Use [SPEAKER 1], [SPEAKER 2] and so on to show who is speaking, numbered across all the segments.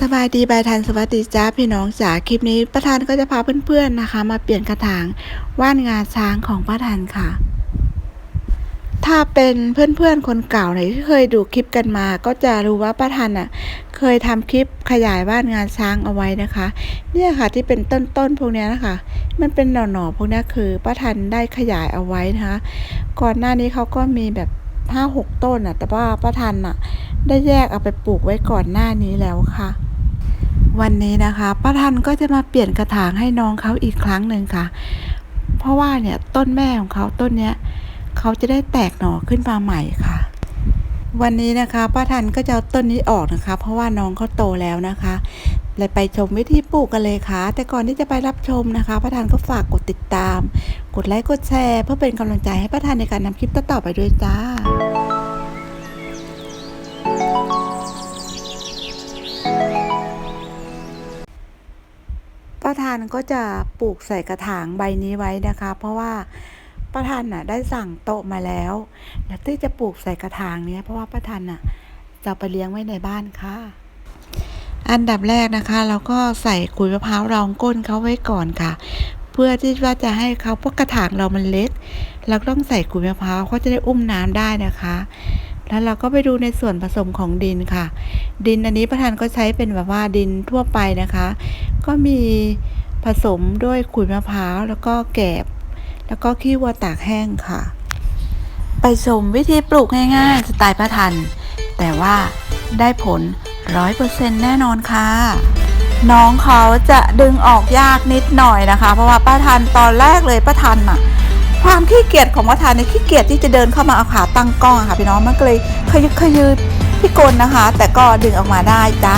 [SPEAKER 1] สบายดีบายทันสวัสดีจ้าพี่น้องจ๋าคลิปนี้ป้าทันก็จะพาเพื่อนๆนะคะ มาเปลี่ยนกระถางว่านงาช้างของป้าทันค่ะ ถ้าเป็นเพื่อนๆคนเก่าไหนที่เคยดูคลิปกันมา ก็จะรู้ว่าป้าทันอะ เคยทำคลิปขยายว่านงาช้างเอาไว้นะคะ เนี่ยค่ะที่เป็นต้นๆพวกนี้นะคะ มันเป็นหน่อๆพวกนี้คือป้าทันได้ขยายเอาไว้นะคะ ก่อนหน้านี้เขาก็มีแบบห้าหกต้นอะ แต่ว่าป้าทันอะ ได้แยกเอาไปปลูกไว้ก่อนหน้านี้แล้วค่ะ วันนี้นะคะป้าทันก็จะมาเปลี่ยนกระถางให้น้องเขาอีกครั้งหนึ่งค่ะ เพราะว่าเนี่ยต้นแม่ของเขาต้นเนี้ยเขาจะได้แตกหน่อขึ้นมาใหม่ค่ะ วันนี้นะคะป้าทันก็จะเอาต้นนี้ออกนะคะ เพราะว่าน้องเขาโตแล้วนะคะเลยไปชมวิธีปลูกกันเลยค่ะ แต่ก่อนที่จะไปรับชมนะคะป้าทันก็ฝากกดติดตาม กดไลค์กดแชร์ เพื่อเป็นกำลังใจให้ป้าทันในการนำคลิปต่อๆไปด้วยจ้า ป้าทานก็จะปลูกใส่กระถางใบนี้ไว้นะคะ เพราะว่าป้าทานน่ะได้สั่งโต๊ะมาแล้วแล้วที่จะปลูกใส่กระถางเนี้ยเพราะว่าป้าทานน่ะจะไปเลี้ยงไว้ในบ้านค่ะ อันดับแรกนะคะ เราก็ใส่ขุยมะพร้าวรองก้นเขาไว้ก่อนค่ะ เพื่อที่ว่าจะให้เขาพวกกระถางเรามันเล็ก เราก็ต้องใส่ขุยมะพร้าวเขาจะได้อุ้มน้ำได้นะคะ แล้วเราก็ไปดูในส่วนผสมของดินค่ะ ดินอันนี้ประธานก็ใช้เป็นแบบว่าดินทั่วไปนะคะ ก็มีผสมด้วยขุยมะพร้าวแล้วก็แกบ แล้วก็ขี้วัวตากแห้งค่ะ ไปชมวิธีปลูกง่ายๆสไตล์ประทัน แต่ว่าได้ผลร้อยเปอร์เซ็นแน่นอนค่ะ น้องเขาจะดึงออกยากนิดหน่อยนะคะ เพราะว่าป้าทันตอนแรกเลยป้าทันอะ ความขี้เกียจของป้าทันเนี่ยขี้เกียจที่จะเดินเข้ามาเอาขาตั้งกล้องค่ะพี่น้องมันก็เลยขยึกขยืดพี่กลนะคะ แต่ก็ดึงออกมาได้จ้า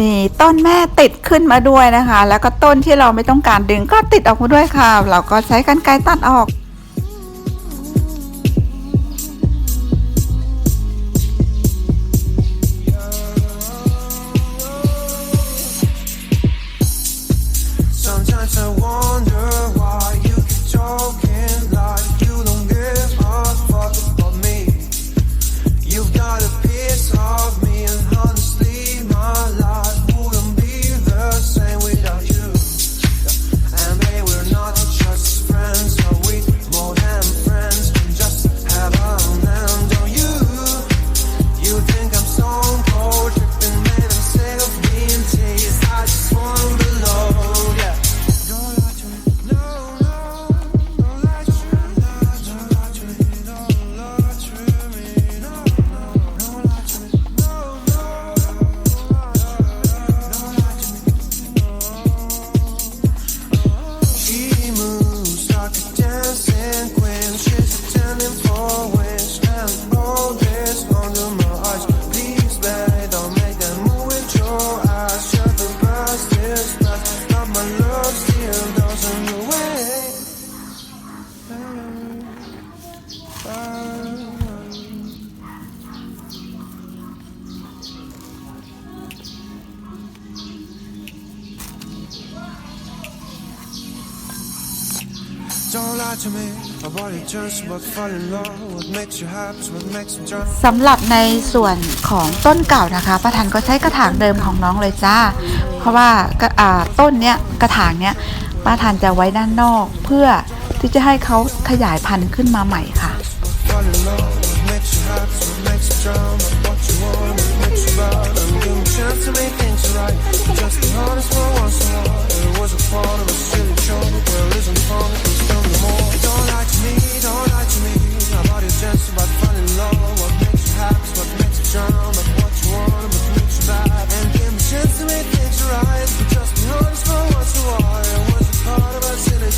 [SPEAKER 1] มีต้นแม่ติดขึ้นมาด้วยนะคะ แล้วก็ต้นที่เราไม่ต้องการดึงก็ติดออกมาด้วยค่ะ เราก็ใช้กันไกรตัดออก
[SPEAKER 2] once I want.
[SPEAKER 1] สำหรับในส่วนของต้นเก่านะคะป้าทันก็ใช้กระถางเดิมของน้องเลยจ้า เพราะว่ากระอ่าต้นเนี้ยกระถางเนี้ยป้าทันจะไว้ด้านนอกเพื่อที่จะให้เขาขยายพันธุ์ขึ้นมาใหม่ค่ะ
[SPEAKER 2] Fall in love, what makes you happy, what makes you drown. What you want, what makes you proud. And give me a chance to make things right. Just be honest for once in a while. It was a part of a silly show,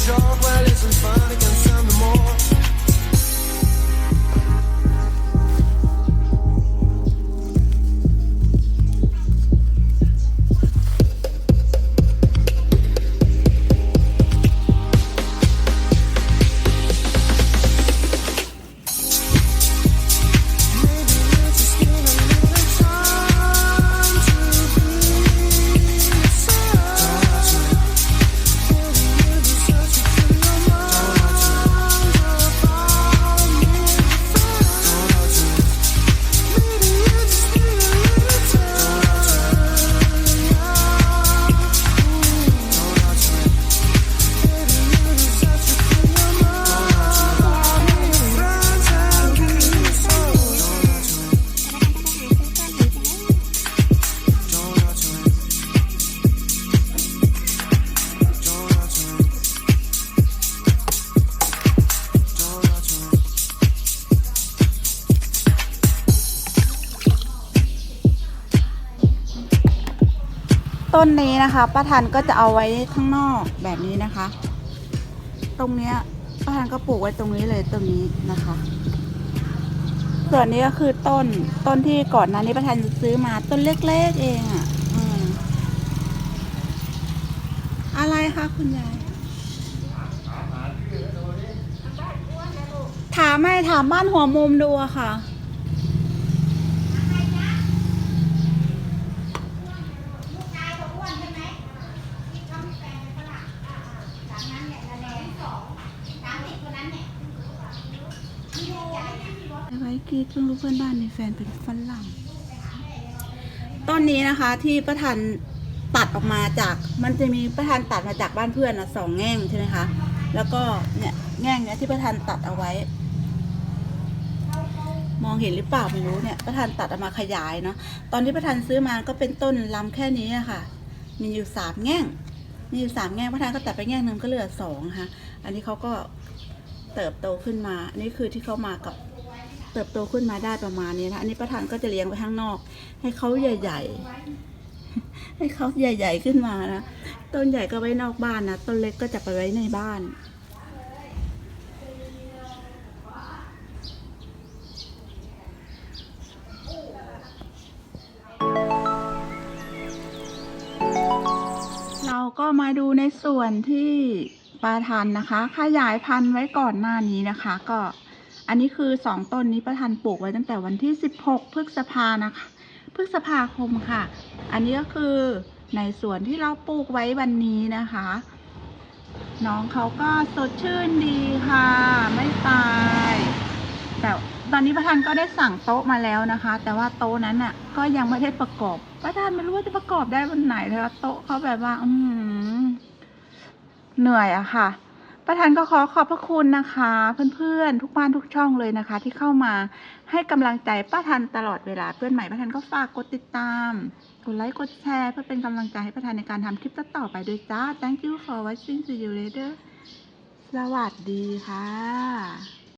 [SPEAKER 2] show, well, isn't fun,
[SPEAKER 1] ต้นนี้นะคะป้าทันก็จะเอาไว้ข้างนอกแบบนี้นะคะ ตรงเนี้ยป้าทันก็ปลูกไว้ตรงนี้เลยตรงนี้นะคะ ส่วนนี้ก็คือต้นต้นที่ก่อนหน้านี้ป้าทันซื้อมาต้นเล็กๆเองอะ่ะอืมอะไรคะคุณยายถามไม่ถามบ้านหัวมุมดูอะค่ะ ไว้กีดเพิ่งรู้เพื่อนบ้านมีแฟนเป็นฝรั่งต้นนี้นะคะที่ประธานตัดออกมาจากมันจะมีประธานตัดมาจากบ้านเพื่อนนะสองแง่งใช่ไหมคะ แล้วก็เนี่ยแง่งเนี้ยที่ประธานตัดเอาไว้ มองเห็นหรือเปล่าไม่รู้เนี่ยประธานตัดเอามาขยายเนาะตอนที่ประธานซื้อมาก็เป็นต้นลำแค่นี้อะค่ะ มีอยู่สามแง่งมีอยู่สามแง่งประธานก็ตัดไปแง่งนึงก็เหลือสองค่ะ อันนี้เขาก็เติบโตขึ้นมา อันนี้คือที่เขามากับ เติบโตขึ้นมาได้ประมาณนี้นะ อันนี้ประธานก็จะเลี้ยงไว้ข้างนอก ให้เขาใหญ่ ๆ ให้เขาใหญ่ ๆขึ้นมานะ ต้นใหญ่ก็ไว้นอกบ้านนะ ต้นเล็กก็จะไปไว้ในบ้านเราก็มาดูในส่วนที่ปลาทันนะคะ ขยายพันธุ์ไว้ก่อนหน้านี้นะคะ ก็ อันนี้คือสองต้นนี้ประทันปลูกไว้ตั้งแต่วันที่ 16 พฤษภานะคะ พฤษภาคมค่ะ อันนี้ก็คือในสวนที่เราปลูกไว้วันนี้นะคะ น้องเขาก็สดชื่นดีค่ะ ไม่ตาย แต่ตอนนี้ประธานก็ได้สั่งโต๊ะมาแล้วนะคะ แต่ว่าโต๊ะนั้นน่ะ ก็ยังไม่ได้ประกอบ ประธานไม่รู้ว่าจะประกอบได้วันไหนนะคะโต๊ะเขาแบบว่า อืมเหนื่อยอะค่ะ ประธานก็ขอขอบพระคุณนะคะ เพื่อนๆ ทุกบ้านทุกช่องเลยนะคะ ที่เข้ามาให้กำลังใจป้าทันตลอดเวลาเพื่อนใหม่ป้าทันก็ฝากกดติดตามกดไลค์กดแชร์เพื่อเป็นกำลังใจให้ป้าทันในการทำคลิปต่อไปด้วยจ้า thank you for watching see you later สวัสดีค่ะ